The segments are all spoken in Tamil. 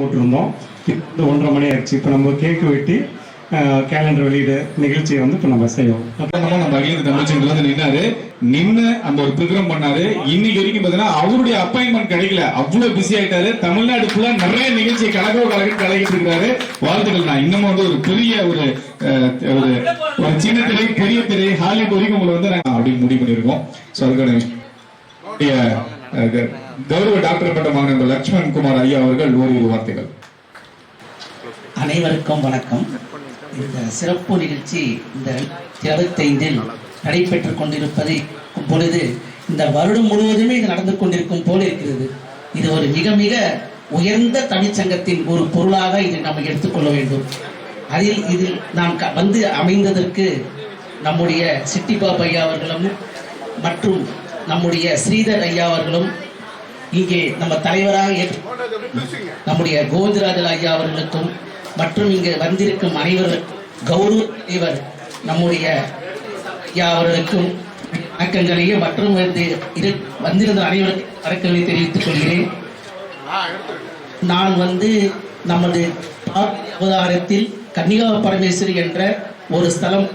போட்டிருந்தோம். இப்போ ஒன்றரை மணி ஆயிடுச்சு. இப்போ நம்ம கேக்கு வெட்டி கேலண்டர் வெளியிட நிகழ்ச்சியை வந்து இப்போ நம்ம செய்வோம் அப்புறமா நம்ம அகில தமிழ்ச்சங்கத்துல வந்து நின்னாரு. நின்னு அந்த ஒரு ப்ரோக்ராம் பண்ணாரு. இன்னைக்கு வரைக்கும் பாத்தீங்கன்னா அவருடைய அப்பாயின்மெண்ட் கிடைக்கல. அவ்வளவு பிஸி ஆயிட்டாரு. தமிழ்நாடு ஃபுல்லா நிறைய நிகழ்ச்சி கலகோ கலக்கு கலகிட்டு இருக்காரு. வாழ்த்துக்கள் நான். இன்னமும் வந்து ஒரு பெரிய ஒரு ஒரு ஒரு சின்ன திரை பெரிய திரை ஹாலிவுட் வரைக்கும் உங்களை வந்து நாங்கள் அப்படி முடிவு பண்ணிருக்கோம் ஸோ அதுக்கான கௌரவ டாக்டர் பட்டம் வாங்கின லட்சுமண் குமார் ஐயா அவர்கள் ஓரிரு வார்த்தைகள். அனைவருக்கும் வணக்கம். இந்த சிறப்பு நிகழ்ச்சி இந்த இருபத்தைந்தில் நடைபெற்றுக் கொண்டிருப்பதை பொழுது இந்த வருடம் முழுவதுமே இது நடந்து கொண்டிருக்கும் போல இருக்கிறது. இது ஒரு மிக மிக உயர்ந்த தமிழ்ச்சங்கத்தின் ஒரு பொருளாக இதை நாம் எடுத்துக்கொள்ள வேண்டும். அதில் இதில் நான் க- வந்து அமைந்ததற்கு நம்முடைய சிட்டிபாபு ஐயா அவர்களும் மற்றும் நம்முடைய ஸ்ரீதர் ஐயா அவர்களும் இங்கே நம்ம தலைவராக நம்முடைய கோவிந்தராஜல் ஐயா அவர்களுக்கும் மற்றும் இங்கு வந்திருக்கும் அனைவரும் கௌரவ தலைவர் நம்முடைய ஐயா அவர்களுக்கும் வணக்கங்களையும் மற்றும் இரு வந்திருந்த அனைவருக்கும் வணக்கங்களை தெரிவித்துக் கொள்கிறேன். நான் வந்து நமது அவதாரத்தில் கன்னிகா பரமேஸ்வரி என்ற ஒரு ஸ்தலம்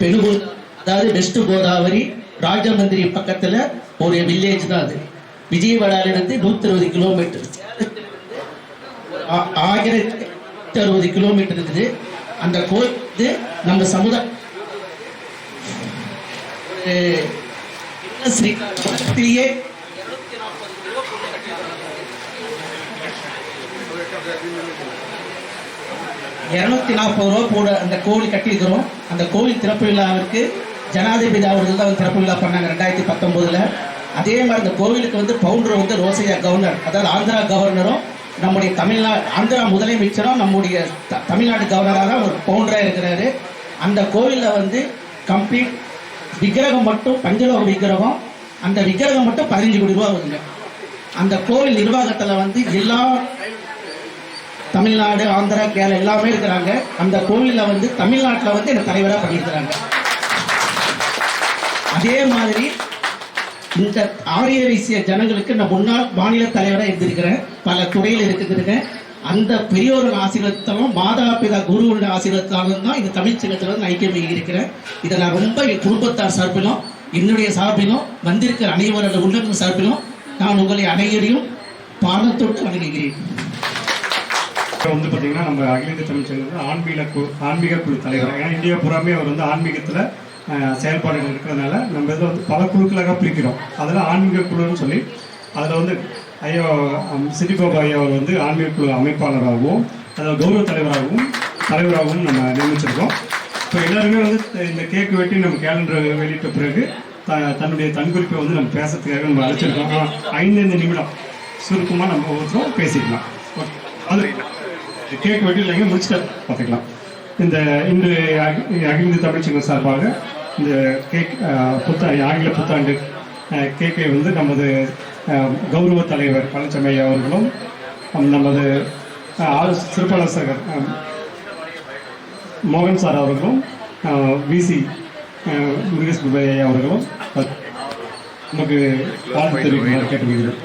பெருகு அதாவது வெஸ்ட் கோதாவரி ராஜமந்திரி பக்கத்துல ஒரு வில்லேஜ் தான் அது. விஜயவாடாலிருந்து நூத்தி அறுபது கிலோமீட்டர். ஆ- ஆயிரத்தி அறுபது கிலோமீட்டர் இருக்குது. அந்த கோயில் நம்ம சமுதாய ஸ்ரீ இருநூத்தி நாற்பது ரூபா போட அந்த கோவில் கட்டியிருக்கிறோம். அந்த கோவில் திறப்பு விழாவிற்கு ஜனாதிபதி அவர்கள் தான் திறப்பு விழா பண்ணாங்க. ரெண்டாயிரத்தி பத்தொன்பதுல அதே மாதிரி அந்த கோவிலுக்கு வந்து பவுண்டர் வந்து ரோசையா கவர்னர் அதாவது ஆந்திரா கவர்னரும் நம்முடைய தமிழ்நாடு ஆந்திரா முதலமைச்சரும் நம்முடைய த- தமிழ்நாடு கவர்னராக ஒரு பவுண்டராக இருக்கிறாரு. அந்த கோவிலில் வந்து கம்ப்ளீட் விக்கிரகம் மட்டும் பஞ்சலோக விக்கிரகம் அந்த விக்கிரகம் மட்டும் பதினஞ்சு கோடி ரூபா வருங்க அந்த கோவில் நிர்வாகத்தில் வந்து எல்லா தமிழ்நாடு ஆந்திரா கேரளா எல்லாமே இருக்கிறாங்க. அந்த கோவில்ல வந்து தமிழ்நாட்டில் வந்து என்ன தலைவராக பண்ணியிருக்கிறாங்க. அதே மாதிரி இந்த ஆரிய வைசிய ஜனங்களுக்கு நான் முன்னாள் மாநில தலைவராக இருந்திருக்கிறேன். பல துறையில் இருக்கிறேன் அந்த பெரியோர்கள் ஆசீர்வாதத்தாலும் மாதா பிதா குருவோட ஆசீர்வாதத்தாலும் தான் இந்த தமிழ்ச்சங்கத்தில் வந்து நான் இருக்கிறேன். இதை நான் ரொம்ப என் குடும்பத்தார் சார்பிலும் என்னுடைய சார்பிலும் வந்திருக்கிற அனைவரோட உள்ளங்கள் சார்பிலும் நான் உங்களை அனைவரையும் பாதத்தொட்டு வணங்குகிறேன். இப்போ வந்து பார்த்தீங்கன்னா நம்ம அகில இந்திய தமிழ் ஆன்மீக குழு ஆன்மீக குழு தலைவர். ஏன்னா இந்தியா பூராமே அவர் வந்து ஆன்மீகத்தில் செயல்பாடுகள் இருக்கிறதுனால நம்ம இதில் வந்து பல குழுக்களாக பிரிக்கிறோம். அதில் ஆன்மீக குழுன்னு சொல்லி அதில் வந்து ஐயா சிட்டி பாபா ஐயா அவர் வந்து ஆன்மீக குழு அமைப்பாளராகவும் அதில் கௌரவ தலைவராகவும் தலைவராகவும் நம்ம நியமிச்சிருக்கோம். இப்போ எல்லாருமே வந்து இந்த கேக் வெட்டி நம்ம கேலண்டர் வெளியிட்ட பிறகு த- தன்னுடைய தன்குறிப்பை வந்து நம்ம பேசுறதுக்காக நம்ம அழைச்சிருக்கோம். ஆ, ஐந்து நிமிடம். சுருக்கமாக நம்ம ஒவ்வொருத்தரும் பேசிக்கலாம். ஓகே. அது கேக் வெட்டி இல்லைங்க முடிச்சுட்டு பார்த்துக்கலாம் இந்த இன்று அகிந்து அகில இந்திய தமிழ்ச்சங்கம் சார்பாக இந்த கேக் புத்தா ஆங்கில புத்தாண்டு கேக்கை வந்து நமது கௌரவ தலைவர் பழனிசாமி அவர்களும் நமது சிறப்பாளர் மோகன் சார் அவர்களும் விசி முருகேஷ் குபையா ஐயா அவர்களும் நமக்கு வாழ்த்து தெரிவிக்குமாறு கேட்டுக்கொள்கிறேன்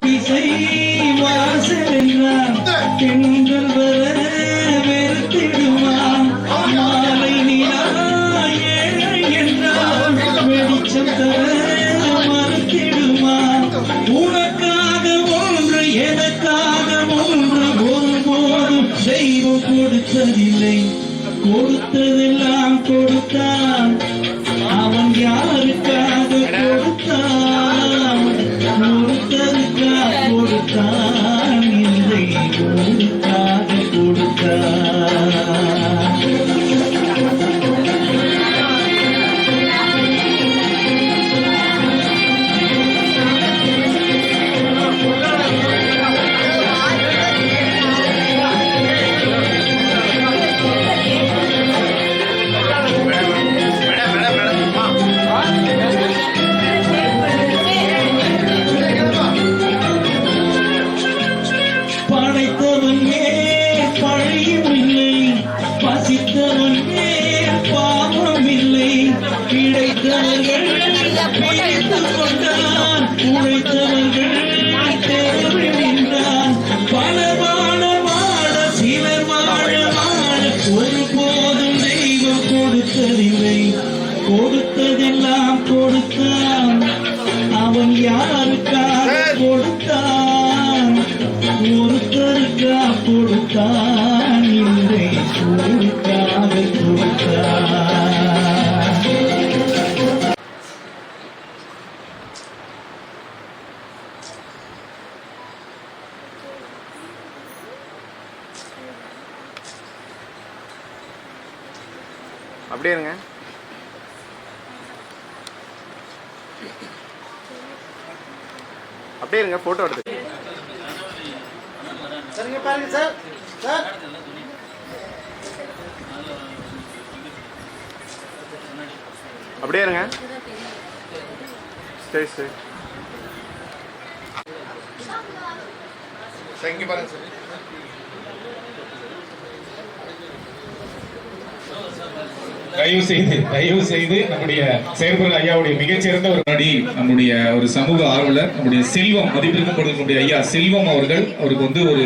செய்வார் வாசல் பெண்கள் வர அப்படியே இருங்க. அப்படியே இருங்க போட்டோ எடுத்து. சரிங்க பாருங்க சார் சார் அப்படியே இருங்க. சரி சரி. இங்கே பாருங்க சார் தயவு செய்து தயவு செய்து நம்முடைய செயற்பொருள் ஐயாவுடைய மிகச்சிறந்த ஒரு நடி நம்முடைய ஒரு சமூக ஆர்வலர் நம்முடைய செல்வம் மதிப்பிற்கும் கொடுக்கக்கூடிய ஐயா செல்வம் அவர்கள் அவருக்கு வந்து ஒரு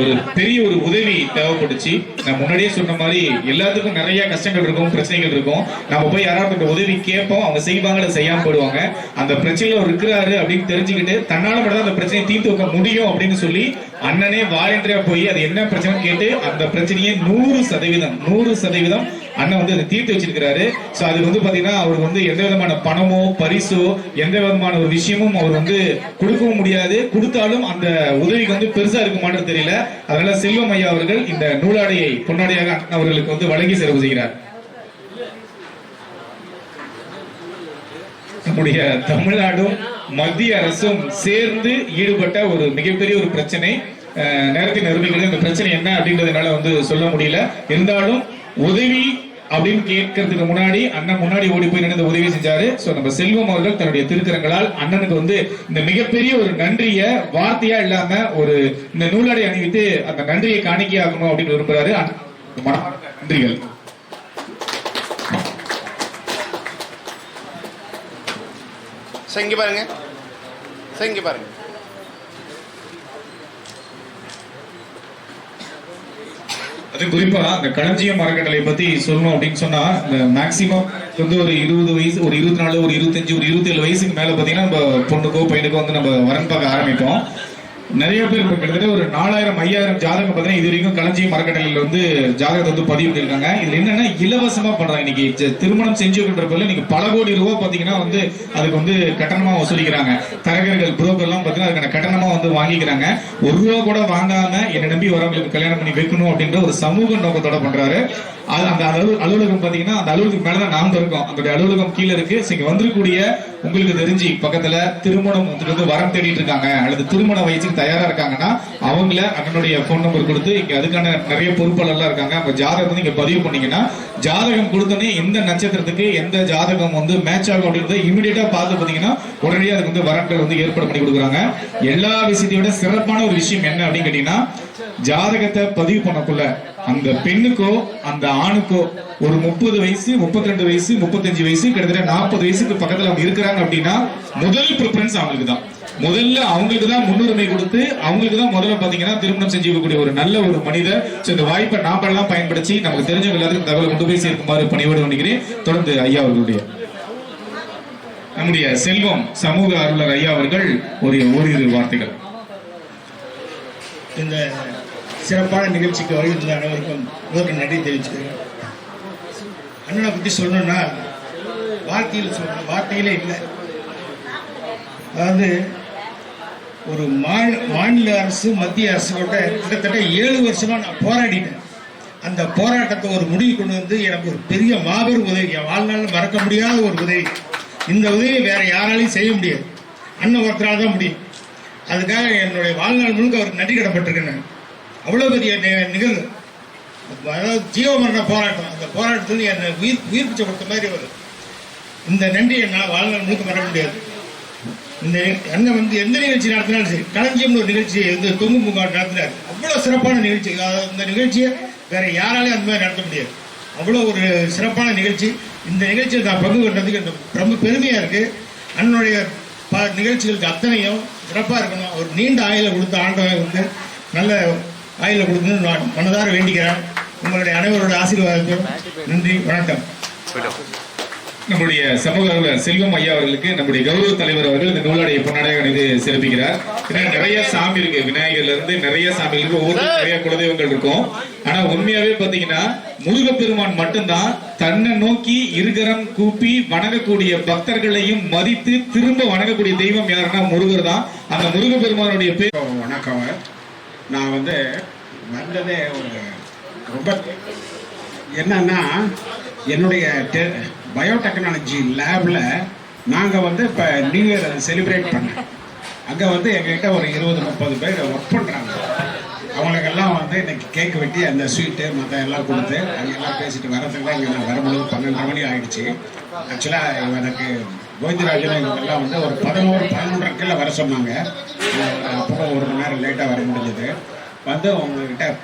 ஒரு பெரிய ஒரு உதவி தேவைப்பட்டுச்சு. நான் முன்னாடியே சொன்ன மாதிரி எல்லாத்துக்கும் நிறைய கஷ்டங்கள் இருக்கும் பிரச்சனைகள் இருக்கும். நம்ம போய் யாராவது உதவி கேட்போம் அவங்க செய்வாங்க செய்யாம போடுவாங்க அந்த பிரச்சனையில அவர் இருக்கிறாரு அப்படின்னு தெரிஞ்சுக்கிட்டு தன்னால மட்டும் தான் அந்த பிரச்சனையை தீர்த்து வைக்க முடியும் அப்படின்னு சொல்லி அண்ணனே வாலண்டியரா போய் அது என்ன பிரச்சனை கேட்டு அந்த பிரச்சனையை நூறு சதவீதம் நூறு சதவீதம் அண்ணன் வந்து அதை தீர்த்து வச்சிருக்கிறாரு. சோ அது வந்து பாத்தீங்கன்னா அவருக்கு வந்து எந்த விதமான பணமோ பரிசோ எந்த விதமான ஒரு விஷயமும் அவர் வந்து கொடுக்கவும் முடியாது. கொடுத்தாலும் அந்த உதவிக்கு வந்து பெருசா இருக்குமான்னு தெரியல. அதனால செல்வம் ஐயா அவர்கள் இந்த நூலாடையை பொன்னாடையாக அண்ணன் அவர்களுக்கு வந்து வழங்கி செலவு செய்கிறார். நம்முடைய தமிழ்நாடும் மத்திய அரசும் சேர்ந்து ஈடுபட்ட ஒரு மிகப்பெரிய ஒரு பிரச்சனை நேரத்தை நேரத்தின் நிரூபிக்கிறது. இந்த பிரச்சனை என்ன அப்படின்றதுனால வந்து சொல்ல முடியல. இருந்தாலும் உதவி அப்படின்னு கேட்கறதுக்கு முன்னாடி அண்ணன் முன்னாடி ஓடி போய் நின்று உதவி செஞ்சாரு. சோ நம்ம செல்வம் அவர்கள் தன்னுடைய திருக்கரங்களால் அண்ணனுக்கு வந்து இந்த மிகப்பெரிய ஒரு நன்றிய வார்த்தையா இல்லாம ஒரு இந்த நூலாடை அணிவித்து அந்த நன்றியை காணிக்கையாகணும் அப்படின்னு விரும்புறாரு. அண்ணன் நன்றிகள். சார் இங்கே பாருங்க. சார் இங்கே பாருங்க. அது குறிப்பா இந்த களஞ்சியம் மரக்கட்டளை பத்தி சொல்லணும் அப்படின்னு சொன்னா இந்த மேக்சிமம் வந்து ஒரு இருபது வயசு ஒரு இருபத்தி நாலு ஒரு இருபத்தஞ்சு ஒரு இருபத்தேழு வயசுக்கு மேல பாத்தீங்கன்னா நம்ம பொண்ணுக்கோ பையனுக்கோ வந்து நம்ம வரன் பார்க்க ஆரம்பிப்போம். நிறைய பேர் கிட்டத்தட்ட ஒரு நாலாயிரம் ஐயாயிரம் ஜாதகம் பார்த்தீங்கன்னா இது வரைக்கும் களஞ்சியம் மரக்கட்டளையில வந்து ஜாதகத்தை வந்து பதிவு பண்ணியிருக்காங்க. இதுல என்னன்னா இலவசமா பண்றாங்க. இன்னைக்கு திருமணம் செஞ்சு வைக்கின்ற பேர்ல நீங்க பல கோடி ரூபாய் பாத்தீங்கன்னா வந்து அதுக்கு வந்து கட்டணமா வசூலிக்கிறாங்க. தரகர்கள் புரோக்கர் எல்லாம் பாத்தீங்கன்னா அதுக்கான கட்டணமா வந்து வாங்கிக்கிறாங்க. ஒரு ரூபா கூட வாங்காம என்னை நம்பி வரவங்களுக்கு கல்யாணம் பண்ணி வைக்கணும் அப்படின்ற ஒரு சமூக நோக்கத்தோட பண்றாரு. அந்த அலுவலகம் பாத்தீங்கன்னா அந்த அலுவலகத்துக்கு மேலதான் நாம இருக்கோம். அந்த அலுவலகம் கீழே இருக்கு. இங்க வந்திருக்கக்கூடிய உங்களுக்கு தெரிஞ்சு பக்கத்துல திருமணம் வந்து வரம் தேடிட்டு இருக்காங்க. அல்லது திருமண வயசுக்கு தயாரா இருக்காங்கன்னா அவங்கள அண்ணனுடைய போன் நம்பர் கொடுத்து இங்க அதுக்கான நிறைய பொறுப்பாளர்லாம் இருக்காங்க. அப்ப ஜாதகம் வந்து இங்க பதிவு பண்ணீங்கன்னா ஜாதகம் கொடுத்தோன்னே எந்த நட்சத்திரத்துக்கு எந்த ஜாதகம் வந்து மேட்ச் ஆகும் அப்படின்றத இமீடியட்டா பார்த்து பாத்தீங்கன்னா உடனே அதுக்கு வந்து வரன்கள் வந்து ஏற்பாடு பண்ணி கொடுக்குறாங்க. எல்லா விஷயத்தையும் விட சிறப்பான ஒரு விஷயம் என்ன அப்படின்னு கேட்டீங்கன்னா ஜாதகத்தை பதிவு பண்ணக்குள்ள அந்த பெண்ணுக்கோ அந்த ஆணுக்கோ ஒரு முப்பது வயசு முப்பத்தி ரெண்டு வயசு முப்பத்தஞ்சு வயசு கிட்டத்தட்ட நாற்பது வயசுக்கு பக்கத்துல அவங்க இருக்கிறாங்க அப்படின்னா முதல் ப்ரிஃபரன்ஸ் அவங்களுக்கு தான் முதல்ல அவங்களுக்கு தான் முன்னுரிமை கொடுத்து அவங்களுக்கு தான் முதல்ல பாத்தீங்கன்னா திருமணம் செஞ்சு வைக்கக்கூடிய ஒரு நல்ல ஒரு மனிதர். சோ இந்த வாய்ப்பை நாமெல்லாம் பயன்படுத்தி நமக்கு தெரிஞ்சவங்க எல்லாத்துக்கும் தகவலை கொண்டு போய் சேர்க்குமாறு பணியோடு நினைக்கிறேன் தொடர்ந்து ஐயா அவர்களுடைய நம்முடைய செல்வம் சமூக அலுவலர் ஐயா அவர்கள் ஒரு ஓரிரு வார்த்தைகள். இந்த சிறப்பான நிகழ்ச்சிக்கு வருகின்ற அனைவருக்கும் முதற்கு நன்றி தெரிவிச்சுக்கிறேன். அண்ணனை பற்றி சொல்லணும்னா வார்த்தையில் சொல்ற வார்த்தையிலே இல்லை. அதாவது ஒரு மாநில மாநில அரசு மத்திய அரசு கூட கிட்டத்தட்ட ஏழு வருஷமாக நான் போராடிட்டேன். அந்த போராட்டத்தை ஒரு முடிவு கொண்டு வந்து எனக்கு ஒரு பெரிய மாபெரும் உதவி என் வாழ்நாளில் மறக்க முடியாத ஒரு உதவி. இந்த உதவியை வேற யாராலையும் செய்ய முடியாது. அண்ணன் ஒருத்தரால் தான் முடியும். அதுக்காக என்னுடைய வாழ்நாள் முழுக்க அவருக்கு நன்றி கடப்பட்டிருக்கேன் நான். அவ்வளோ பெரிய நிகழ்வு. அதாவது ஜீவமரண போராட்டம். அந்த போராட்டத்தில் என்னை உயிர் உயிர் பிச்சை கொடுத்த மாதிரி ஒரு இந்த நன்றியை என்னால் வாழ்நாள் முழுக்க மறக்க முடியாது. இந்த அண்ணன் வந்து எந்த நிகழ்ச்சி நடத்தினாலும் சரி களஞ்சியம்னு ஒரு நிகழ்ச்சி வந்து தொங்கு பூங்கா நடத்தினார். அவ்வளோ சிறப்பான நிகழ்ச்சி. அதாவது இந்த நிகழ்ச்சியை வேற யாராலையும் அந்த மாதிரி நடத்த முடியாது. அவ்வளோ ஒரு சிறப்பான நிகழ்ச்சி. இந்த நிகழ்ச்சியில் நான் பங்கு கொண்டதுக்கு எனக்கு ரொம்ப பெருமையாக இருக்கு. அண்ணனுடைய ப நிகழ்ச்சிகளுக்கு அத்தனையும் சிறப்பாக இருக்கணும். ஒரு நீண்ட ஆயுளை கொடுத்த ஆண்டவன் வந்து நல்ல ஆயுளை கொடுக்கணும்னு நான் மனதார வேண்டிக்கிறேன். உங்களுடைய அனைவரோட ஆசீர்வாதத்தையும் நன்றி வணக்கம். நம்முடைய சமூக செல்வம் ஐயா அவர்களுக்கு நம்முடைய கௌரவ தலைவர் அவர்கள் இந்த நூலாடைய பொன்னாடைய இது சிறப்பிக்கிறார் ஏன்னா நிறைய சாமி இருக்கு. விநாயகர்ல இருந்து நிறைய சாமி இருக்கு. ஒவ்வொரு நிறைய குலதெய்வங்கள் இருக்கும். ஆனா உண்மையாவே பாத்தீங்கன்னா முருகப்பெருமான் மட்டும்தான் தன்னை நோக்கி இருகரம் கூப்பி வணங்கக்கூடிய பக்தர்களையும் மதித்து திரும்ப வணங்கக்கூடிய தெய்வம் யாருன்னா முருகர் தான். அந்த முருகப்பெருமானுடைய பேர் வணக்கம். நான் வந்து வந்ததே ஒரு ரொம்ப என்னன்னா என்னுடைய பயோடெக்னாலஜி லேபில் நாங்கள் வந்து இப்போ நியூ இயர் செலிப்ரேட் பண்ணேன் அங்கே வந்து எங்ககிட்ட ஒரு இருபது முப்பது பேர் ஒர்க் பண்ணுறாங்க அவங்களுக்கெல்லாம் வந்து இன்னைக்கு கேக் வெட்டி அந்த ஸ்வீட்டு மற்ற எல்லாம் கொடுத்து அங்கெல்லாம் பேசிட்டு வரதுக்குலாம் இங்கே நான் வரும்போது பன்னெண்டு மணி ஆயிடுச்சு. ஆக்சுவலாக எனக்கு கோவிந்தராஜன் இவங்கெல்லாம் வந்து ஒரு பதினோரு பதினொன்றரைக்கில் வர சொன்னாங்க. அப்புறம் ஒரு மணி நேரம் லேட்டாக வர முடிஞ்சது. வந்து உங்ககிட்ட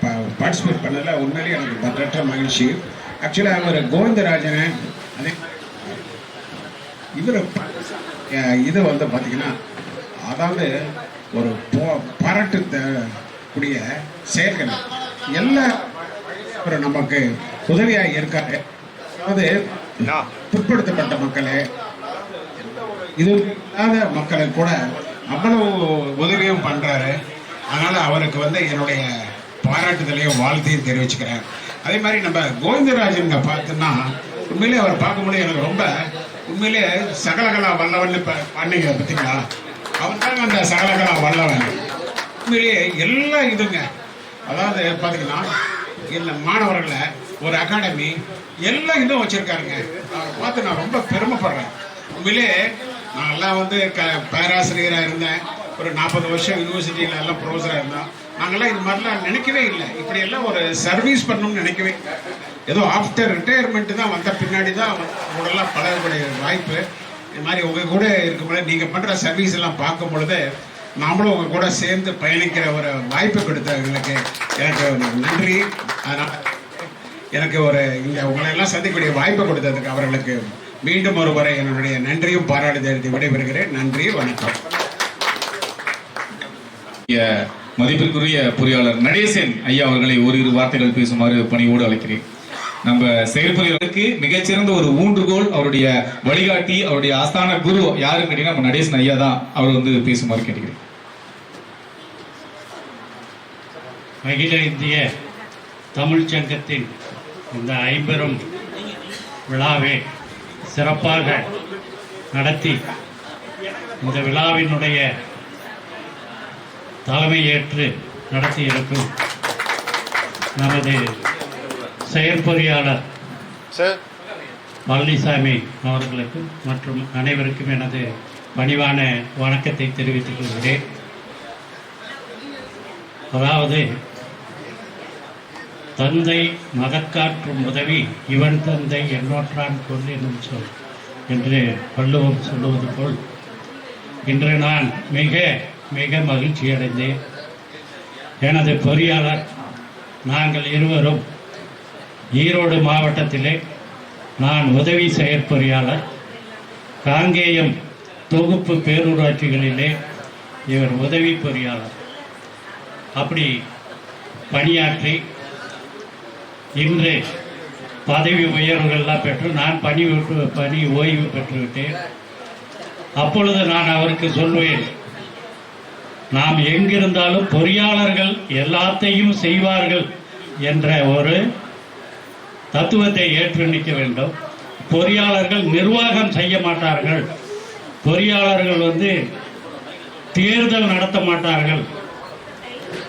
பார்ட்டிசிபேட் பண்ணதில் உண்மையிலேயே எனக்கு பற்றற்ற மகிழ்ச்சி. ஆக்சுவலாக அவர் கோவிந்தராஜன் அதே இவர் இது வந்து பார்த்தீங்கன்னா அதாவது ஒரு போ- பாராட்டு கூடிய செயல்கள் எல்லா ஒரு நமக்கு உதவியாக இருக்காரு. அதாவது பிற்படுத்தப்பட்ட மக்களே இது இல்லாத மக்களுக்கு கூட அவ்வளவு உதவியும் பண்றாரு. அதனால அவருக்கு வந்து என்னுடைய பாராட்டுதலையும் வாழ்த்தையும் தெரிவிச்சுக்கிறேன். அதே மாதிரி நம்ம கோவிந்தராஜனுங்க பார்த்தோம்னா உண்மையிலே அவர் பார்க்கும்போது எனக்கு ரொம்ப உண்மையிலே சகலகலா வல்லவன் இப்போ பண்ணீங்க பார்த்தீங்களா அவர் தாங்க அந்த சகலகலா வல்லவன். உண்மையிலேயே எல்லா இதுங்க அதாவது பார்த்தீங்கன்னா இந்த மாணவர்களை ஒரு அகாடமி எல்லா இதுவும் வச்சிருக்காருங்க. அவரை பார்த்து நான் ரொம்ப பெருமைப்படுறேன். உண்மையிலே நான் எல்லாம் வந்து க பேராசிரியராக இருந்தேன். ஒரு நாற்பது வருஷம் யூனிவர்சிட்டியில் எல்லாம் ப்ரொஃபஸராக இருந்தோம். நாங்கள்லாம் இது மாதிரிலாம் நினைக்கவே இல்லை. இப்படி எல்லாம் ஒரு சர்வீஸ் பண்ணணும்னு நினைக்கவே ஏதோ ஆஃப்டர் ரிட்டையர்மெண்ட் தான் வந்த பின்னாடி தான் உங்களெல்லாம் பழகக்கூடிய வாய்ப்பு. இது மாதிரி உங்கள் கூட இருக்கும்போது நீங்கள் பண்ணுற சர்வீஸ் எல்லாம் பார்க்கும் பொழுது நாமளும் உங்கள் கூட சேர்ந்து பயணிக்கிற ஒரு வாய்ப்பு கொடுத்தவங்களுக்கு எனக்கு ஒரு நன்றி. அதனால் எனக்கு ஒரு இந்த உங்களை எல்லாம் சந்திக்கக்கூடிய வாய்ப்பு கொடுத்ததுக்கு அவர்களுக்கு மீண்டும் ஒரு முறை என்னுடைய நன்றியும் பாராட்டு தெரிவித்து விடைபெறுகிறேன். நன்றி வணக்கம். மதிப்பிற்குரிய பொறியாளர் நடேசன் ஐயா அவர்களை ஓரிரு வார்த்தைகள் பேசுமாறு பணியோடு அழைக்கிறேன். நம்ம செயற்பொறியாளருக்கு மிகச்சிறந்த ஒரு ஊன்றுகோல் அவருடைய வழிகாட்டி அவருடைய ஆஸ்தான குரு யாருன்னு கேட்டீங்கன்னா நம்ம நடேசன் ஐயா தான் அவர் வந்து பேசுமாறு கேட்டுக்கிறேன். அகில இந்திய தமிழ்ச் சங்கத்தின் இந்த ஐம்பெரும் விழாவை சிறப்பாக நடத்தி இந்த விழாவினுடைய தலைமையேற்று நடத்தியிருக்கும் நமது செயற்பொறியாளர் பழனிசாமி அவர்களுக்கும் மற்றும் அனைவருக்கும் எனது பணிவான வணக்கத்தை தெரிவித்துக் கொள்கிறேன். அதாவது தந்தை மகக்காற்றும் உதவி இவன் தந்தை என்னொற்றான் கொள் என்னும் சொல் என்று வள்ளுவம் சொல்லுவது போல் இன்று நான் மிக மிக மகிழ்ச்சி அடைந்தேன். எனது பொறியாளர் நாங்கள் இருவரும் ஈரோடு மாவட்டத்திலே நான் உதவி செயற்பொறியாளர் காங்கேயம் தொகுப்பு பேரூராட்சிகளிலே இவர் உதவி பொறியாளர். அப்படி பணியாற்றி இன்று பதவி உயர்வுகள்லாம் பெற்று நான் பணி விட்டு பணி ஓய்வு பெற்றுவிட்டேன். அப்பொழுது நான் அவருக்கு சொல்வேன் நாம் எங்கிருந்தாலும் பொறியாளர்கள் எல்லாத்தையும் செய்வார்கள் என்ற ஒரு தத்துவத்தை ஏற்று நிற்க வேண்டும். பொறியாளர்கள் நிர்வாகம் செய்ய மாட்டார்கள். பொறியாளர்கள் வந்து தேர்தல் நடத்த மாட்டார்கள்.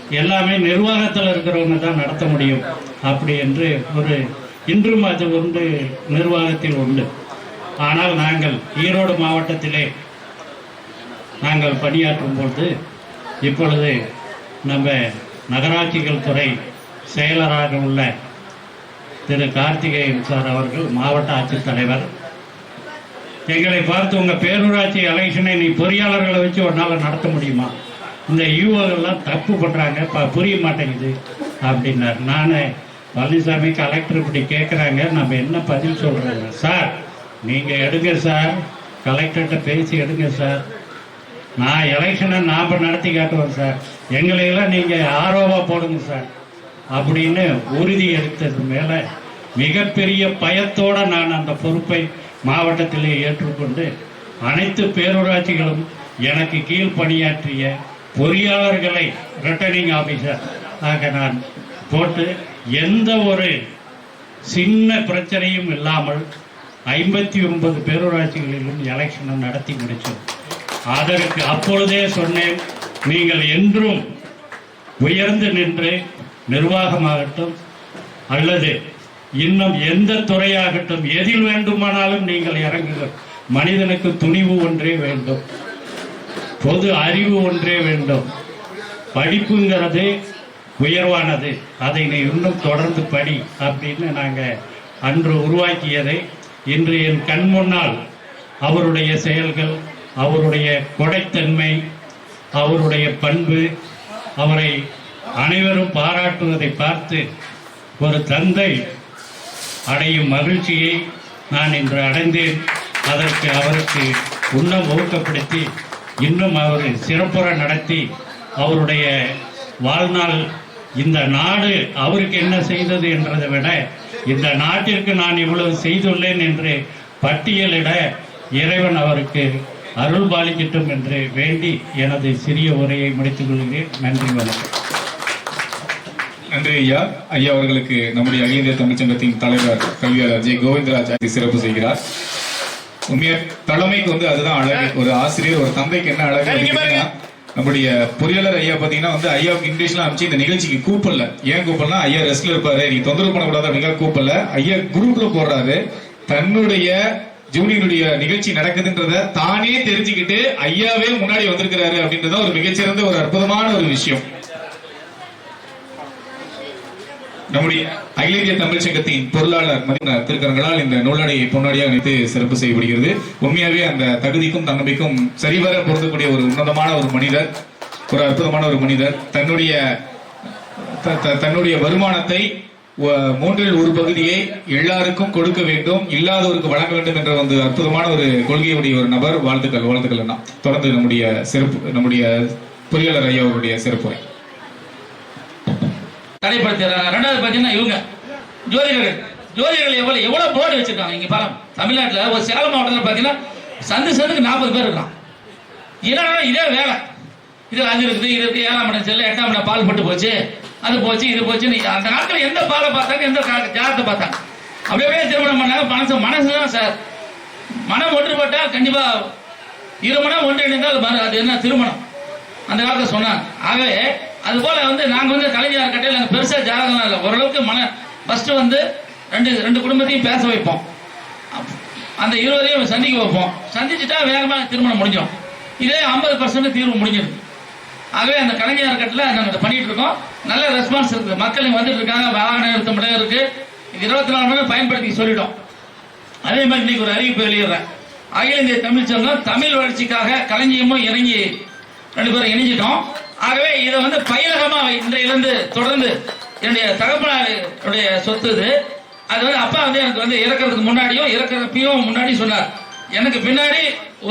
எல்லாமே நிர்வாகத்தில் இருக்கிறவங்க தான் நடத்த முடியும். அப்படி என்று ஒரு இன்றும் அது உண்டு நிர்வாகத்தில் உண்டு. ஆனால் நாங்கள் ஈரோடு மாவட்டத்திலே நாங்கள் பணியாற்றும் பொழுது இப்பொழுது நம்ம நகராட்சிகள் துறை செயலராக உள்ள திரு கார்த்திகேயன் சார் அவர்கள் மாவட்ட ஆட்சித்தலைவர். எங்களை பார்த்து உங்கள் பேரூராட்சி எலெக்ஷனை நீ பொறியாளர்களை வச்சு ஒரு நாள் நடத்த முடியுமா? இந்த யூஓகள்லாம் தப்பு பண்ணுறாங்க இப்போ புரிய மாட்டேங்குது அப்படின்னார். நான் பழனிசாமி கலெக்டர் இப்படி கேட்குறாங்க நம்ம என்ன பதில் சொல்கிறாங்க சார் நீங்கள் எடுங்க சார். கலெக்டர்கிட்ட பேசி எடுங்க சார். நான் எலெக்ஷனை நாம் நடத்தி காட்டுவோம் சார். எங்களையெல்லாம் நீங்கள் ஆர்வமாக போடுங்க சார். அப்படின்னு உறுதி எடுத்தது மேலே மிகப்பெரிய பயத்தோடு நான் அந்த பொறுப்பை மாவட்டத்திலே ஏற்றுக்கொண்டு அனைத்து பேரூராட்சிகளும் எனக்கு கீழ் பணியாற்றிய பொறியாளர்களை ரிட்டர்னிங் ஆபீசர் ஆக நான் போட்டு எந்த ஒரு சின்ன பிரச்சனையும் இல்லாமல் ஐம்பத்தி ஒன்பது பேரூராட்சிகளிலும் எலெக்ஷனை நடத்தி முடித்தோம். அதற்கு அப்பொழுதே சொன்னேன் நீங்கள் என்றும் உயர்ந்து நின்று நிர்வாகமாகட்டும் அல்லது இன்னும் எந்த துறையாகட்டும் எதில் வேண்டுமானாலும் நீங்கள் இறங்குங்கள். மனிதனுக்கு துணிவு ஒன்றே வேண்டும். பொது அறிவு ஒன்றே வேண்டும். படிப்புங்கிறது உயர்வானது. அதை நீ இன்னும் தொடர்ந்து படி அப்படின்னு நாங்கள் அன்று உருவாக்கியதை இன்று என் கண் முன்னால் அவருடைய செயல்கள் அவருடைய கொடைத்தன்மை அவருடைய பண்பு அவரை அனைவரும் பாராட்டுவதை பார்த்து ஒரு தந்தை அடையும் மகிழ்ச்சியை நான் இன்று அடைந்தேன். அதற்கு அவருக்கு உண்ணம் ஊக்கப்படுத்தி இன்னும் அவர் சிறப்புற நடத்தி அவருடைய வாழ்நாள் இந்த நாடு அவருக்கு என்ன செய்தது என்றதை விட இந்த நாட்டிற்கு நான் இவ்வளவு செய்துள்ளேன் என்று பட்டியலிட இறைவன் அவருக்கு அருள் பாலிக்கட்டும் என்று வேண்டி எனது சிறிய உரையை முடித்துக் கொள்கிறேன். நன்றி வணக்கம். நன்றி ஐயா. ஐயா அவர்களுக்கு நம்முடைய அகில இந்திய தமிழ்ச்சங்கத்தின் தலைவர் கல்வியாளர் ஜெய் கோவிந்தராஜ் சிறப்பு செய்கிறார். உண்மையா தலைமைக்கு வந்து அதுதான் அழகு. ஒரு ஆசிரியர் ஒரு தந்தைக்கு என்ன அழகு நம்முடைய பொறியாளர் ஐயா பாத்தீங்கன்னா வந்து ஐயாவுக்கு இன்விடேஷன் அனுப்பிச்சு இந்த நிகழ்ச்சிக்கு கூப்பிடல. ஏன் கூப்பிடல ஐயா ரெஸ்ட்ல இருப்பாரு. நீ தொந்தரவு பண்ணக்கூடாது அப்படிங்கிற கூப்பிடல. ஐயா குரூப்ல போடுறாரு. தன்னுடைய ஜூனியருடைய நிகழ்ச்சி நடக்குதுன்றத தானே தெரிஞ்சுக்கிட்டு ஐயாவே முன்னாடி வந்திருக்கிறாரு அப்படின்றது ஒரு மிகச்சிறந்த ஒரு அற்புதமான ஒரு விஷயம். நம்முடைய அகில இந்திய தமிழ் சங்கத்தின் பொருளாளர் திருக்கரங்களால் இந்த நூலாடையை பொன்னாடியாக நினைத்து சிறப்பு செய்யப்படுகிறது. உண்மையாவே அந்த தகுதிக்கும் தன்னம்பிக்கும் சரிவர பொருந்தக்கூடிய ஒரு உன்னதமான ஒரு மனிதர் ஒரு அற்புதமான ஒரு மனிதர். தன்னுடைய த- த- தன்னுடைய வருமானத்தை மூன்றில் ஒரு பகுதியை எல்லாருக்கும் கொடுக்க வேண்டும் இல்லாதவருக்கு வழங்க வேண்டும் என்ற வந்து அற்புதமான ஒரு கொள்கையுடைய ஒரு நபர் வாழ்த்துக்கள் வாழ்த்துக்கள் தொடர்ந்து நம்முடைய சிறப்பு நம்முடைய பொறியாளர் ஐயா அவருடைய சிறப்புரை. தடைப்படுத்திடுறாங்க ரெண்டாவது பார்த்தீங்கன்னா இவங்க ஜோதிடர்கள். ஜோதிடர்கள் எவ்வளோ எவ்வளோ போர்டு வச்சுருக்காங்க. இங்கே பாருங்க தமிழ்நாட்டில் ஒரு சேலம் மாவட்டத்தில் பார்த்தீங்கன்னா சந்து சந்துக்கு நாற்பது பேர் இருக்கான் என்னன்னா இதே வேலை? இதில் அது இருக்குது இது இருக்குது ஏழாம் இடம் செல்ல எட்டாம் இடம் பால் பட்டு போச்சு அது போச்சு இது போச்சு அந்த நாட்கள் எந்த பாலை பார்த்தாங்க எந்த கா- ஜாதகத்தை பார்த்தாங்க. அப்படியே அப்படியே திருமணம் பண்ணாங்க. மனசு மனசு தான் சார். மனம் ஒன்றுபட்டால் கண்டிப்பாக இரு மனம் ஒன்றிணைந்தால் மறு- அது என்ன திருமணம்? அந்த காலத்தில் சொன்னாங்க. ஆகவே அது போல வந்து நாங்க வந்து கலைஞர் கட்டையில் நாங்கள் பெருசா ஜாதகம் இல்லை. ஓரளவுக்கு மன ஃபர்ஸ்ட் வந்து ரெண்டு ரெண்டு குடும்பத்தையும் பேச வைப்போம். அந்த இருவரையும் சந்திக்க வைப்போம். சந்திச்சுட்டா வேகமாக திருமணம் முடிஞ்சோம் இதே ஐம்பது பர்சன்ட் தீர்வு முடிஞ்சிருக்கு ஆகவே அந்த கலைஞர் கட்டில் நாங்கள் இதை பண்ணிட்டு இருக்கோம். நல்ல ரெஸ்பான்ஸ் இருக்குது மக்கள் வந்துட்டு இருக்காங்க. வாகன நிறுத்தம் இடம் இருக்கு. இது இருபத்தி நாலு மணி பயன்படுத்தி சொல்லிட்டோம். அதே மாதிரி இன்னைக்கு ஒரு அறிவிப்பு வெளியிடுறேன். அகில இந்திய தமிழ் சங்கம் தமிழ் வளர்ச்சிக்காக களஞ்சியமும் இறங்கி ரெண்டு பேரும் இணைஞ்சிட்டோம். ஆகவே இதை வந்து பயிரகமா இன்றையிலிருந்து தொடர்ந்து என்னுடைய தகப்பனாருடைய சொத்து இது. அது வந்து அப்பா வந்து எனக்கு வந்து இறக்கிறதுக்கு முன்னாடியும் இறக்கிறப்பையும் முன்னாடி சொன்னார். எனக்கு பின்னாடி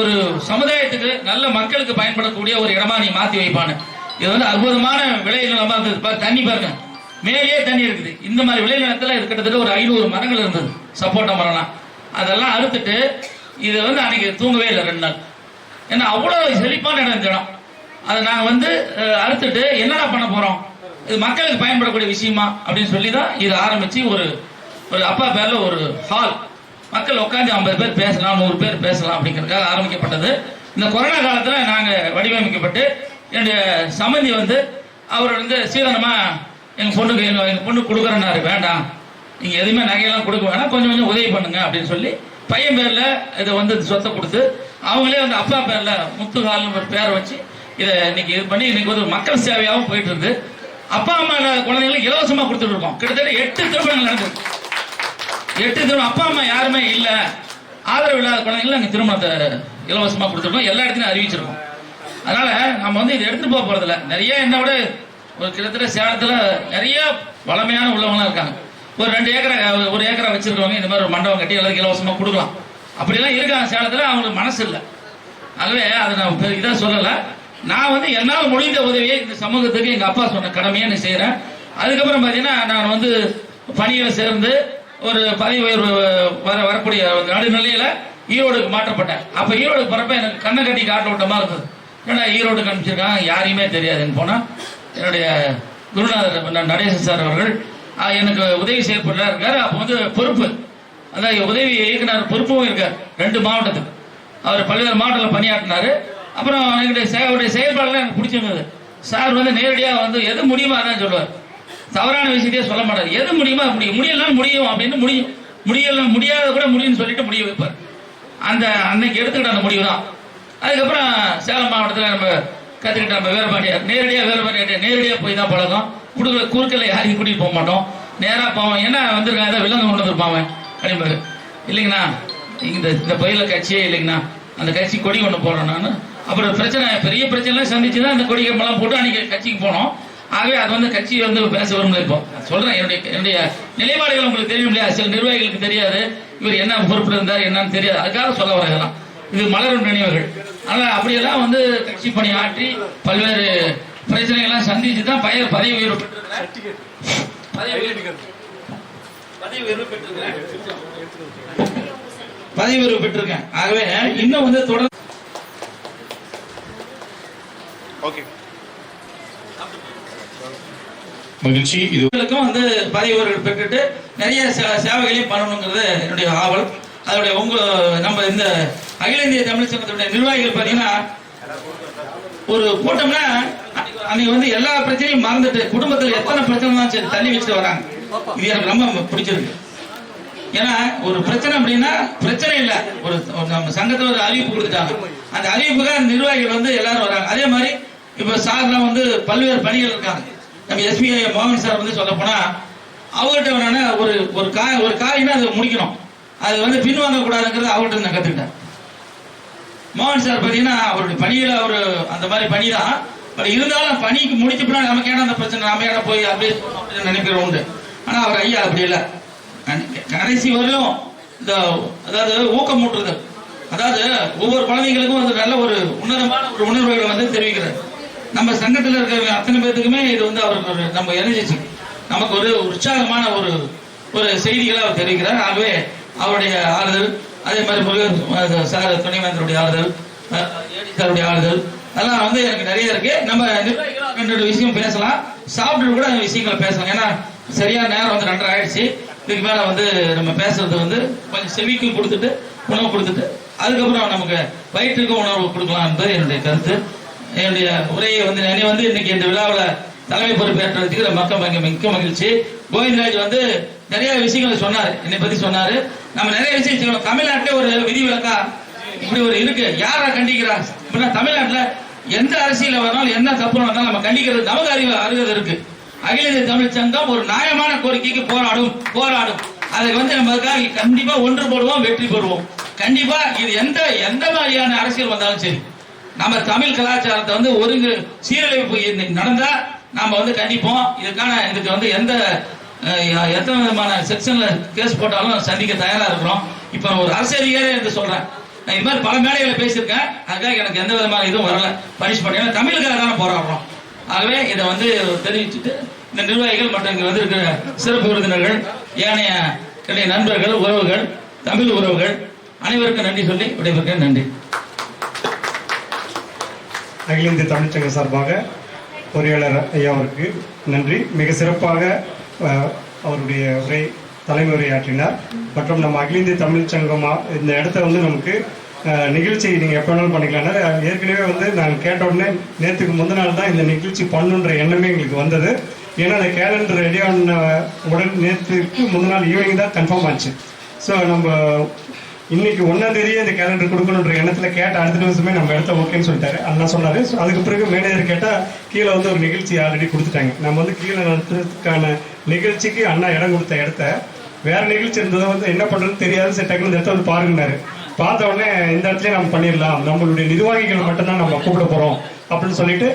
ஒரு சமுதாயத்துக்கு நல்ல மக்களுக்கு பயன்படக்கூடிய ஒரு இடமா நீ மாத்தி வைப்பானு இது வந்து அற்புதமான விளைநிலமா இருந்தது. தண்ணி பாருங்க. மேலேயே தண்ணி இருக்குது. இந்த மாதிரி விளைநிலத்துல இது கிட்டத்தட்ட ஒரு ஐநூறு மரங்கள் இருந்தது. சப்போட்டா மரம்லாம். அதெல்லாம் அறுத்துட்டு இது வந்து அன்னைக்கு தூங்கவே இல்லை ரெண்டு நாள். ஏன்னா அவ்வளவு செழிப்பான இடம் இந்த இடம். அதை நாங்கள் வந்து அறுத்துட்டு என்னடா பண்ண போறோம்? இது மக்களுக்கு பயன்படக்கூடிய விஷயமா? அப்படின்னு சொல்லி தான் இது ஆரம்பிச்சு ஒரு ஒரு அப்பா பேர்ல ஒரு ஹால் மக்கள் உட்காந்து ஐம்பது பேர் பேசலாம் நூறு பேர் பேசலாம் அப்படிங்கிறதுக்காக ஆரம்பிக்கப்பட்டது. இந்த கொரோனா காலத்தில் நாங்கள் வடிவமைக்கப்பட்டு என்னுடைய சம்மந்தி வந்து அவர் வந்து சீதனமா எங்கள் பொண்ணுக்கு எங்கள் எங்கள் பொண்ணு கொடுக்குறேன்னாரு வேண்டாம். நீங்கள் எதுவுமே நகையெல்லாம் கொடுக்க வேணாம். கொஞ்சம் கொஞ்சம் உதவி பண்ணுங்க அப்படின்னு சொல்லி பையன் பேரில் இதை வந்து சொத்தை கொடுத்து அவங்களே வந்து அப்பா பேரில் முத்துகால்னு ஒரு பேரை வச்சு இதை இன்னைக்கு இது பண்ணி இன்னைக்கு வந்து ஒரு மக்கள் சேவையாகவும் போயிட்டு இருந்து அப்பா அம்மா குழந்தைங்களுக்கு இலவசமா கொடுத்துட்டு இருக்கோம். கிட்டத்தட்ட எட்டு திருமணங்கள் நடந்தது எட்டு திருமணம். அப்பா அம்மா யாருமே இல்லை. ஆதரவு இல்லாத குழந்தைங்களை நாங்கள் திருமணத்தை இலவசமாக கொடுத்துருக்கோம். எல்லா இடத்துலையும் அறிவிச்சிருக்கோம். அதனால நம்ம வந்து இதை எடுத்துட்டு போக போறதில்ல. நிறைய என்ன விட ஒரு கிட்டத்தட்ட சேலத்தில் நிறைய வளமையான உள்ளவங்களாம் இருக்காங்க. ஒரு ரெண்டு ஏக்கரை ஒரு ஏக்கரை வச்சிருக்கவங்க இந்த மாதிரி ஒரு மண்டபம் கட்டி எல்லாருக்கும் இலவசமாக கொடுக்கலாம். அப்படிலாம் இருக்காங்க சேலத்தில். அவங்களுக்கு மனசு இல்லை. ஆகவே அதை நான் பெ- சொல்லலை. நான் வந்து என்னால் முடிந்த உதவியை இந்த சமூகத்துக்கு எங்க அப்பா சொன்ன கடமையை நான் செய்யறேன் அதுக்கப்புறம் பாத்தீங்கன்னா நான் வந்து பணியில சேர்ந்து ஒரு பதவி உயர்வு வர வரக்கூடிய நடுநிலையில ஈரோடுக்கு மாற்றப்பட்டேன். அப்ப ஈரோடு பிறப்ப எனக்கு கண்ணை கட்டி காட்ட விட்ட இருந்தது. ஏன்னா ஈரோடுக்கு அனுப்பிச்சிருக்காங்க? யாரையுமே தெரியாதுன்னு போனா என்னுடைய குருநாதர் நடேசன் சார் அவர்கள் எனக்கு உதவி செய்யப்பட்டா இருக்காரு. அப்போ வந்து பொறுப்பு. அதான் உதவி இயக்குனர் பொறுப்பும் இருக்கார். ரெண்டு மாவட்டத்துக்கு. அவர் பல்வேறு மாவட்டத்தில் பணியாற்றினாரு. அப்புறம் எங்களுடைய அவருடைய செயல்பாடுலாம் எனக்கு பிடிச்சிருந்தது. சார் வந்து நேரடியாக வந்து எது முடியுமோ அதான் சொல்லுவார். தவறான விஷயத்தையே சொல்ல மாட்டார். எது முடியுமோ முடியும். முடியலாம் முடியும் அப்படின்னு முடியும். முடியல முடியாத கூட முடியும்னு சொல்லிட்டு முடிய வைப்பார். அந்த அன்னைக்கு எடுத்துக்கிட்ட அந்த முடிவு தான். அதுக்கப்புறம் சேலம் மாவட்டத்தில் நம்ம கற்றுக்கிட்ட நம்ம வேறுபாடியார் நேரடியாக வேறுபாடியார் நேரடியாக போய் தான் பழகம் குடுக்கல குறுக்கலை யாரையும் கூட்டிகிட்டு போக மாட்டோம். நேராக போவோம். என்ன வந்திருக்காங்க ஏதாவது விலங்கு கொண்டு வந்திருப்பாங்க. அப்படிம்பாரு. இல்லைங்கண்ணா இந்த இந்த பயில கட்சியே இல்லைங்கண்ணா. அந்த கட்சி கொடி ஒன்று போடுறோம் நான். அப்புறம் பிரச்சனை பெரிய பிரச்சனை சந்திச்சு தான் அந்த கொடி கம்பெல்லாம் போட்டு அன்னைக்கு கட்சிக்கு போனோம். ஆகவே அது வந்து கட்சி வந்து பேச விரும்பல இப்போ. சொல்றேன் என்னுடைய என்னுடைய நிலைப்பாடுகள் உங்களுக்கு தெரியும் இல்லையா? சில நிர்வாகிகளுக்கு தெரியாது. இவர் என்ன பொறுப்பில் இருந்தார் என்னன்னு தெரியாது. அதுக்காக சொல்ல வரேன் இதெல்லாம். இது மலரும் நினைவுகள். ஆனா அப்படியெல்லாம் வந்து கட்சி பணி ஆற்றி பல்வேறு பிரச்சனைகள்லாம் சந்திச்சு தான் பய பதவி உயர்வு. பதவி உயர்வு பெற்றிருக்கிறேன் பதவி உயர்வு பெற்றிருக்கேன். ஆகவே இன்னும் வந்து தொடர்ந்து ஓகே மகிழ்ச்சி. இது இவர்களுக்கும் வந்து பதவி உயர்வுகள் பெற்றுட்டு நிறைய சே- சேவைகளையும் பண்ணணுங்கிறது என்னுடைய ஆவல். அதோடைய உங்க நம்ம இந்த அகில இந்திய தமிழ் சங்கத்துடைய நிர்வாகிகள் பார்த்தீங்கன்னா ஒரு கூட்டம்னா அன்னைக்கு- வந்து எல்லா பிரச்சனையும் மறந்துட்டு குடும்பத்தில் எத்தனை பிரச்சனை தான் சரி தள்ளி வச்சுட்டு வராங்க. இது எனக்கு ரொம்ப பிடிச்சிருக்கு. ஏன்னா ஒரு பிரச்சனை அப்படின்னா பிரச்சனை இல்ல. ஒரு ஒரு நம்ம சங்கத்துல ஒரு அறிவிப்பு கொடுத்துட்டாங்க. அந்த அறிவிப்புக்காக நிர்வாகிகள் வந்து எல்லாரும் வராங்க. அதே மாதிரி இப்ப சார்லாம் வந்து பல்வேறு பணிகள் இருக்காங்க. நம்ம எஸ்பிஐ மோகன் சார் வந்து சொல்ல போனா அவர்கிட்ட வேணா ஒரு ஒரு காய் ஒரு காய்னா அதை முடிக்கணும். அது வந்து பின்வாங்க கூடாதுங்கிறது அவர்கிட்ட நான் கத்துக்கிட்டேன். மோகன் சார் பாத்தீங்கன்னா அவருடைய பணியில அவரு அந்த மாதிரி பணி தான் பட் இருந்தாலும் பணிக்கு முடிச்ச பின்னாடி நமக்கு ஏன்னா அந்த பிரச்சனை நம்ம ஏன்னா போய் அப்படியே சொல்லணும் அப்படின்னு நினைக்கிறோம் உண்டு. ஆனா அவர் ஐயா அப்படி இல்லை. கடைசி வரையும் இந்த அதாவது ஊக்கமூட்டுறது அதாவது ஒவ்வொரு குழந்தைங்களுக்கும் வந்து நல்ல ஒரு உன்னதமான ஒரு உணர்வுகளை வந்து தெரிவிக்கிறார் நம்ம சங்கத்தில் இருக்கிற அத்தனை பேர்த்துக்குமே இது வந்து அவருக்கு ஒரு நம்ம எனர்ஜி நமக்கு ஒரு உற்சாகமான ஒரு ஒரு செய்திகளை அவர் தெரிவிக்கிறார். ஆகவே அவருடைய ஆறுதல் அதே மாதிரி முருகன் சார் துணைவேந்தருடைய ஆறுதல் சாருடைய ஆறுதல் அதெல்லாம் வந்து எனக்கு நிறைய இருக்கு. நம்ம நிர்வாகிகளும் ரெண்டு ரெண்டு விஷயம் பேசலாம். சாப்பிட்டு கூட விஷயங்களை பேசலாம். ஏன்னா சரியா நேரம் வந்து ரெண்டரை ஆயிடுச்சு. இதுக்கு மேல வந்து நம்ம பேசுறது வந்து கொஞ்சம் செவிக்கும் கொடுத்துட்டு உணவு கொடுத்துட்டு அதுக்கப்புறம் நமக்கு வயிற்றுக்கும் உணவு கொடுக்கலாம் என்பது என்னுடைய கருத்து. என்னுடைய உரையை வந்து என்னை வந்து இன்னைக்கு இந்த விழாவில் தலைமை பொறுப்பேற்றதுக்கு மக்கள் மிக மிக்க மகிழ்ச்சி. கோவிந்தராஜ் வந்து நிறைய விஷயங்களை சொன்னார். என்னை பத்தி சொன்னாரு. நம்ம நிறைய விஷயம் செய்யணும். தமிழ்நாட்டிலே ஒரு விதி விளக்கா இப்படி ஒரு இருக்கு. யாரா கண்டிக்கிறா? இப்படின்னா தமிழ்நாட்டில் எந்த அரசியல வந்தாலும் என்ன தப்பு வந்தாலும் நம்ம கண்டிக்கிறது நமக்கு அறிவு அருகது இருக்கு. அகில இந்திய தமிழ் சங்கம் ஒரு நியாயமான கோரிக்கைக்கு போராடும். போராடும். அதுக்கு வந்து நம்ம கண்டிப்பா ஒன்று போடுவோம் வெற்றி பெறுவோம் கண்டிப்பா இது எந்த எந்த மாதிரியான அரசியல் வந்தாலும் சரி. நம்ம தமிழ் கலாச்சாரத்தை வந்து ஒருங்கு சீரழிவு நடந்தா நாம வந்து கண்டிப்போம். இதுக்கான இதுக்கு வந்து எந்த எத்தனை விதமான செக்ஷன்ல கேஸ் போட்டாலும் சந்திக்க தயாரா இருக்கிறோம். இப்ப நான் ஒரு அரசியலே என்று சொல்றேன். நான் இது மாதிரி பல மேடைகளை பேசியிருக்கேன். அதுக்காக எனக்கு எந்த விதமான இதுவும் வரல. பனிஷ்மெண்ட் ஏன்னா தமிழுக்காக தானே போராடுறோம். ஆகவே இதை வந்து தெரிவிச்சுட்டு இந்த நிர்வாகிகள் மற்றும் இங்கே வந்திருக்கிற சிறப்பு விருந்தினர்கள் ஏனைய என்னுடைய நண்பர்கள் உறவுகள் தமிழ் உறவுகள் அனைவருக்கும் நன்றி சொல்லி விடைபெறுகிறேன். நன்றி. அகில இந்திய தமிழ்ச்சங்க சார்பாக பொறியாளர் ஐயா அவருக்கு நன்றி. மிக சிறப்பாக அவருடைய உரை தலைமை உரையாற்றினார் மற்றும் நம்ம அகில இந்திய தமிழ்ச்சங்கமா இந்த இடத்த வந்து நமக்கு நிகழ்ச்சி நீங்கள் எப்போ வேணாலும் பண்ணிக்கலாம்னா ஏற்கனவே வந்து நாங்கள் கேட்ட உடனே நேற்றுக்கு முந்தின நாள் தான் இந்த நிகழ்ச்சி பண்ணுன்ற எண்ணமே எங்களுக்கு வந்தது. ஏன்னா அந்த கேலண்டர் ரெடி ஆன உடன் நேற்றுக்கு முந்தின நாள் ஈவினிங் தான் கன்ஃபார்ம் ஆச்சு. ஸோ நம்ம இன்னைக்கு ஒன்னாம் தேதியே இந்த கேலண்டர் கொடுக்கணுன்ற எண்ணத்துல கேட்ட அடுத்த நிமிஷமே நம்ம இடத்த ஓகேன்னு சொல்லிட்டாரு. அண்ணா சொன்னாரு. அதுக்கு பிறகு மேனேஜர் கேட்டா கீழே வந்து ஒரு நிகழ்ச்சி ஆல்ரெடி கொடுத்துட்டாங்க. நம்ம வந்து கீழே நடத்துறதுக்கான நிகழ்ச்சிக்கு அண்ணா இடம் கொடுத்த இடத்த வேற நிகழ்ச்சி இருந்ததை வந்து என்ன பண்றதுன்னு தெரியாது சரி டக்குனு இந்த இடத்த வந்து பாருங்கனாரு பார்த்த உடனே இந்த இடத்துல நம்ம பண்ணிடலாம். நம்மளுடைய நிர்வாகிகள் மட்டும்தான் நம்ம கூப்பிட போறோம் அப்படின்னு சொல்லிட்டு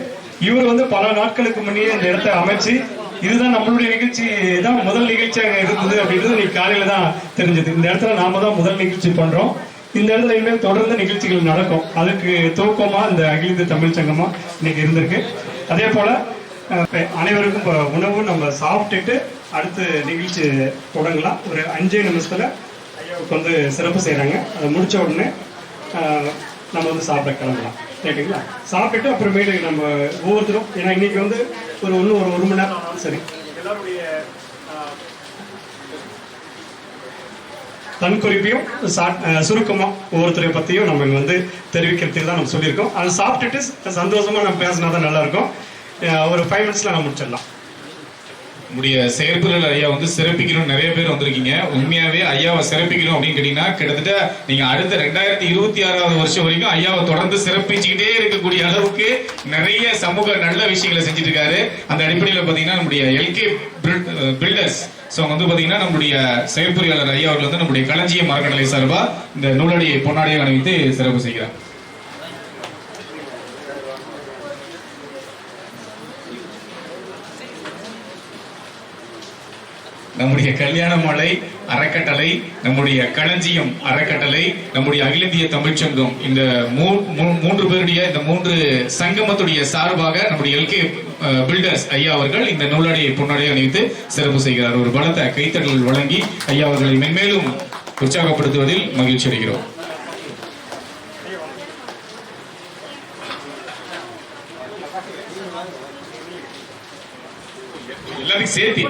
இவர் வந்து பல நாட்களுக்கு முன்னே இந்த இடத்த அமைச்சு இதுதான் நம்மளுடைய நிகழ்ச்சி தான் முதல் நிகழ்ச்சியாக இருந்தது அப்படின்றது இன்னைக்கு காலையில தான் தெரிஞ்சது. இந்த இடத்துல நாம தான் முதல் நிகழ்ச்சி பண்றோம். இந்த இடத்துல இனிமேல் தொடர்ந்து நிகழ்ச்சிகள் நடக்கும். அதுக்கு துவக்கமா இந்த அகில இந்திய தமிழ் சங்கமா இன்னைக்கு இருந்திருக்கு. அதே போல அனைவருக்கும் உணவு நம்ம சாப்பிட்டுட்டு அடுத்து நிகழ்ச்சி தொடங்கலாம். ஒரு அஞ்சே நிமிஷத்துல ஐயாவுக்கு வந்து சிறப்பு செய்யறாங்க அதை முடிச்ச உடனே நம்ம வந்து சாப்பிட கிளம்பலாம். ரைட்டுங்களா சாப்பிட்டுட்டு அப்புறமேட்டு நம்ம ஒவ்வொருத்தரும் ஏன்னா இன்னைக்கு வந்து ஒரு ஒன்று ஒரு ஒரு மணி நேரம். ஆனாலும் சரி. எல்லாருடைய தன் குறிப்பையும் சா- அஹ், சுருக்கமா ஒவ்வொருத்தரை பத்தியும் நம்ம இங்க வந்து தெரிவிக்கிறதுக்கு தான் நம்ம சொல்லியிருக்கோம். அதை சாப்பிட்டுட்டு சந்தோஷமா நம்ம பேசினா தான் நல்லா இருக்கும். அஹ், ஒரு ஃபைவ் மினிட்ஸ்ல நம்ம முடிச்சிடலாம். உடைய செயற்பொருள் ஐயா வந்து சிறப்பிக்கணும் நிறைய பேர் வந்திருக்கீங்க. உண்மையாவே ஐயாவை சிறப்பிக்கணும் அப்படின்னு கேட்டீங்கன்னா கிட்டத்தட்ட நீங்க அடுத்த ரெண்டாயிரத்தி இருபத்தி ஆறாவது வருஷம் வரைக்கும் ஐயாவை தொடர்ந்து சிறப்பிச்சுக்கிட்டே இருக்கக்கூடிய அளவுக்கு நிறைய சமூக நல்ல விஷயங்களை செஞ்சுட்டு இருக்காரு அந்த அடிப்படையில் பாத்தீங்கன்னா நம்முடைய எல்கே பில்டர்ஸ் ஸோ வந்து பாத்தீங்கன்னா நம்முடைய செயற்பொறியாளர் ஐயா அவர்கள் வந்து நம்முடைய களஞ்சிய மரக்கடலை சார்பா இந்த நூலடியை பொன்னாடியை அணிவித்து சிறப்பு செய்கிறார். நம்முடைய கல்யாண மலை அறக்கட்டளை நம்முடைய களஞ்சியம் அறக்கட்டளை நம்முடைய அகில இந்திய தமிழ்ச்சங்கம் இந்த மூ- மூன்று பேருடைய இந்த மூன்று சங்கமத்துடைய சார்பாக நம்முடைய எல்கே பில்டர்ஸ் ஐயா அவர்கள் இந்த நூலடையை பொன்னாடியை அணிவித்து சிறப்பு செய்கிறார். ஒரு பலத்த கைத்தட்டல் வழங்கி ஐயா அவர்களை மென்மேலும் உற்சாகப்படுத்துவதில் மகிழ்ச்சி அடைகிறோம். எல்லாரையும் சேர்த்து.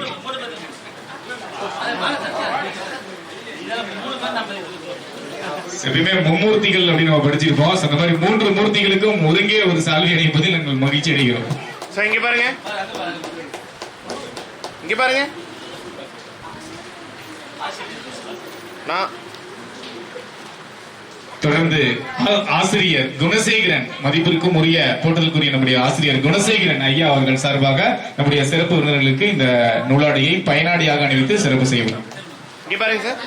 எப்பயுமே மும்மூர்த்திகள் அப்படின்னு நம்ம படிச்சிருப்போம் அந்த மாதிரி மூன்று மூர்த்திகளுக்கும் ஒருங்கே ஒரு சால்வை அணிப்பதில் நாங்கள் மகிழ்ச்சி அடைகிறோம். ஸோ இங்க பாருங்க. இங்க பாருங்க. தொடர்ந்து ஆசிரியர் குணசேகரன் மதிப்பிற்கும் உரிய போட்டலுக்குரிய நம்முடைய ஆசிரியர் குணசேகரன் ஐயா அவர்கள் சார்பாக நம்முடைய சிறப்பு விருந்தினர்களுக்கு இந்த நூலாடையை பயனாடியாக அணிவித்து சிறப்பு செய்வோம். இங்க பாருங்க சார்